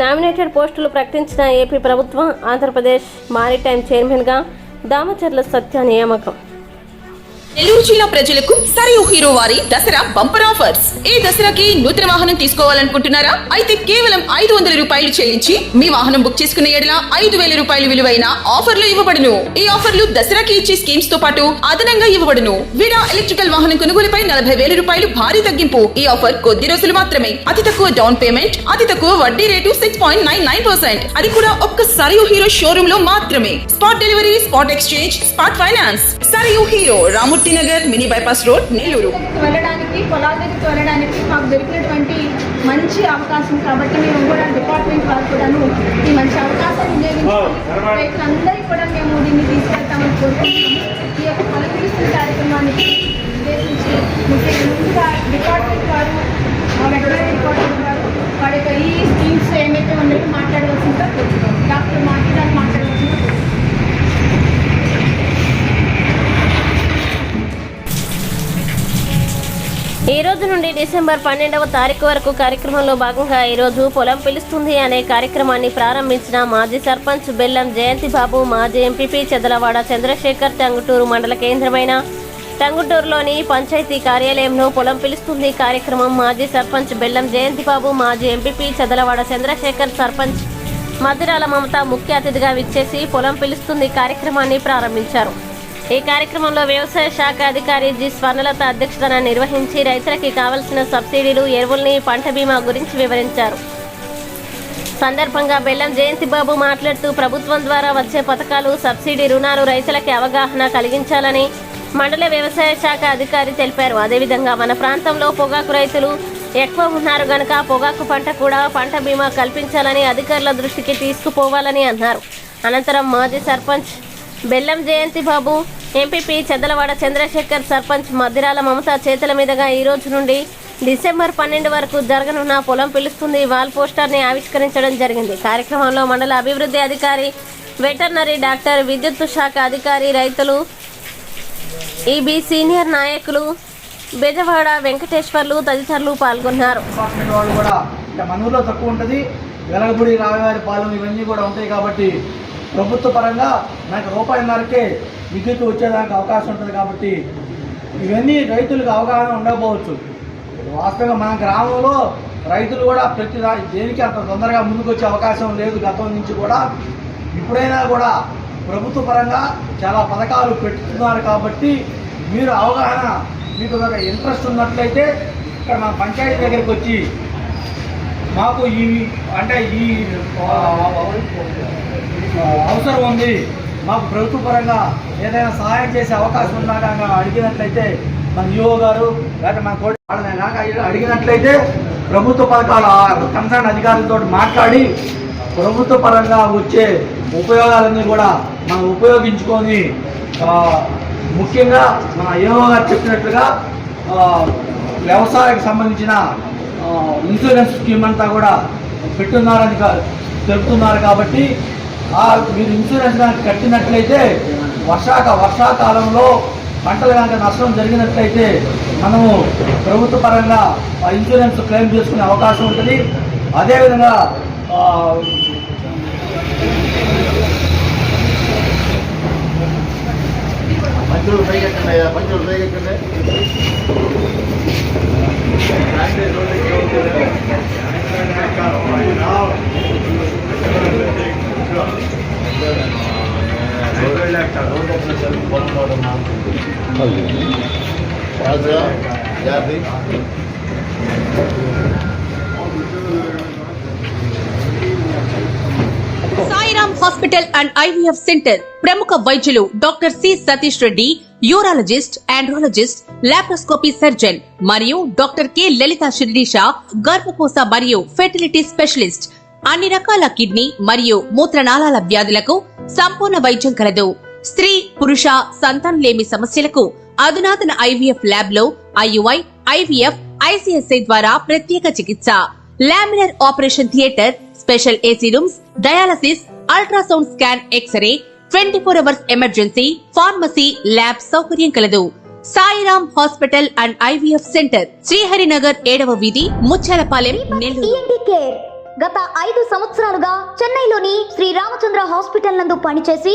Nominated పోస్టులు ప్రకటించిన AP ప్రభుత్వం ఆంధ్రప్రదేశ్ మారిటైమ్ చైర్మన్గా దామచర్ల సత్య నియామకం. నెల్లూరు జిల్లా ప్రజలకు సరియు హీరో వారి దసరా బంపర్ ఆఫర్స్. ఈ దసరాకి నూతన వాహనం తీసుకోవాలనుకుంటున్నారా? అయితే కేవలం ఐదు వందల రూపాయలు చెల్లించి మీ వాహనం బుక్ చేసుకున్న ఎడల ఐదు వేల రూపాయలు విలువైన ఆఫర్లు ఇవ్వబడును. ఈ ఆఫర్లు దసరాకి ఇచ్చే స్కీమ్స్తో పాటు అదనంగా ఇవ్వబడును. విడా ఎలక్ట్రికల్ వాహనం కొనుగోలుపై నలభై వేల రూపాయలు భారీ తగ్గింపు. ఈ ఆఫర్ కొద్ది రోజులు మాత్రమే. అతి తక్కువ డౌన్ పేమెంట్ అతి తక్కువ వడ్డీ rate six point nine nine percent అది కూడా ఒక్క సరియు హీరో షోరూమ్లో మాత్రమే. Spot delivery spot exchange spot finance Sariyu Hero Ramu Nagar mini bypass road Nellore. వెళ్ళడానికి పొలాల దగ్గరికి వెళ్ళడానికి మాకు దొరికినటువంటి మంచి అవకాశం కాబట్టి మేము కూడా డిపార్ట్మెంట్ వారు కూడాను ఈ మంచి అవకాశాన్ని వినియోగించుకొని రైతులందరికీ కూడా మేము డిసెంబర్ పన్నెండవ తారీఖు వరకు కార్యక్రమంలో భాగంగా ఈరోజు పొలం పిలుస్తుంది అనే కార్యక్రమాన్ని ప్రారంభించిన మాజీ సర్పంచ్ బెల్లం జయంతి బాబు మాజీ ఎంపీపీ చెదలవాడ చంద్రశేఖర్ టంగుటూరు మండల కేంద్రమైన టంగుటూరులోని పంచాయతీ కార్యాలయంలో పొలం పిలుస్తుంది కార్యక్రమం. మాజీ సర్పంచ్ బెల్లం జయంతి బాబు మాజీ ఎంపీపీ చెదలవాడ చంద్రశేఖర్ సర్పంచ్ మధురాల మమత ముఖ్య అతిథిగా విచ్చేసి పొలం పిలుస్తుంది కార్యక్రమాన్ని ప్రారంభించారు. ఈ కార్యక్రమంలో వ్యవసాయ శాఖ అధికారి జి స్వర్ణలత అధ్యక్షతన నిర్వహించి రైతులకి కావలసిన సబ్సిడీలు ఎరువుల్ని పంట బీమా గురించి వివరించారు. సందర్భంగా బెల్లం జయంతి బాబు మాట్లాడుతూ ప్రభుత్వం ద్వారా వచ్చే పథకాలు సబ్సిడీ రుణాలు రైతులకి అవగాహన కలిగించాలని మండల వ్యవసాయ శాఖ అధికారి తెలిపారు. అదేవిధంగా మన ప్రాంతంలో పొగాకు రైతులు ఎక్కువ ఉన్నారు గనక పొగాకు పంట కూడా పంట బీమా కల్పించాలని అధికారుల దృష్టికి తీసుకుపోవాలని అన్నారు. అనంతరం మాజీ సర్పంచ్ బెల్లం జయంతి బాబు ఎంపీపీ చెద్దలవాడ చంద్రశేఖర్ సర్పంచ్ మద్దిరాల మమత చేతుల మీదుగా ఈ రోజు నుండి డిసెంబర్ పన్నెండు వరకు జరగనున్న పొలం పిలుస్తుంది వాల్ పోస్టర్ని ఆవిష్కరించడం జరిగింది. కార్యక్రమంలో మండల అభివృద్ధి అధికారి వెటర్నరీ డాక్టర్ విద్యుత్ శాఖ అధికారి రైతులు ఈబీ సీనియర్ నాయకులు బెజవాడ వెంకటేశ్వర్లు తదితరులు పాల్గొన్నారు. మన ఊర్లో తక్కువ ఉంటుంది. వెలగపూడి రావివారి పాలెం ఇవన్నీ కూడా ఉంటాయి కాబట్టి ప్రభుత్వ పరంగా నాకు రూపాయిన్నరకే విద్యుత్ వచ్చేదానికి అవకాశం ఉంటుంది కాబట్టి ఇవన్నీ రైతులకు అవగాహన ఉండకపోవచ్చు. వాస్తవంగా మన గ్రామంలో రైతులు కూడా ప్రతి దేనికి అంత తొందరగా ముందుకు వచ్చే అవకాశం లేదు గతం నుంచి కూడా. ఇప్పుడైనా కూడా ప్రభుత్వ పరంగా చాలా పథకాలు పెట్టుతున్నారు కాబట్టి మీరు అవగాహన మీకు ఒక ఇంట్రెస్ట్ ఉన్నట్లయితే ఇక్కడ మన పంచాయతీ దగ్గరికి వచ్చి మాకు ఈ అంటే ఈ అవసరం ఉంది. మాకు ప్రభుత్వ పరంగా ఏదైనా సహాయం చేసే అవకాశం ఉన్నాక అడిగినట్లయితే మన యువ గారు లేకపోతే మన కోటి అడిగినట్లయితే ప్రభుత్వ పథకాల కన్సర్న్ అధికారులతో మాట్లాడి ప్రభుత్వ పరంగా వచ్చే ఉపయోగాలన్నీ కూడా మనం ఉపయోగించుకొని ముఖ్యంగా మన ఏవో గారు చెప్పినట్లుగా ఆ, వ్యవసాయానికి సంబంధించిన ఇన్సూరెన్స్ స్కీమ్ అంతా కూడా పెట్టున్నారని కా- తెలుపుతున్నారు కాబట్టి మీరు ఇన్సూరెన్స్ కనుక కట్టినట్లయితే వర్షాక వర్షాకాలంలో పంటలు కనుక నష్టం జరిగినట్లయితే మనము ప్రభుత్వ పరంగా ఆ ఇన్సూరెన్స్ క్లెయిమ్ చేసుకునే అవకాశం ఉంటుంది. అదేవిధంగా మంచి పంచులు పైకెక్కండి అయ్యా పంచులు పైకెక్కండి రాజా జాతి Sairam hospital and IVF centre ప్రముఖ వైద్యులు doctor C Satish Reddy urologist andrologist laparoscopy surgeon మరియు డాక్టర్ కె లలిత శిరీష గర్భకోశ మరియు ఫెర్టిలిటీ స్పెషలిస్ట్ అన్ని రకాల కిడ్నీ మరియు మూత్రనాళాల వ్యాధులకు సంపూర్ణ వైద్యం కలదు. స్త్రీ పురుష సంతానలేమి సమస్యలకు అధునాతన ఐవీఎఫ్ ల్యాబ్లో ఐయుఐ ఐవీఎఫ్ ఐసిఎస్ఐ ద్వారా ప్రత్యేక చికిత్స. Laminar operation theatre special AC rooms dialysis ultrasound scan X ray twenty four hours emergency pharmacy lab సౌకర్యం కలదు. Sairam hospital and IVF centre Sriharinagar ఏడవ వీధి ముచ్చాలపాలెం కేర్ గత ఐదు సంవత్సరాలుగా చెన్నైలోని శ్రీ రామచంద్ర హాస్పిటల్ నందు పనిచేసి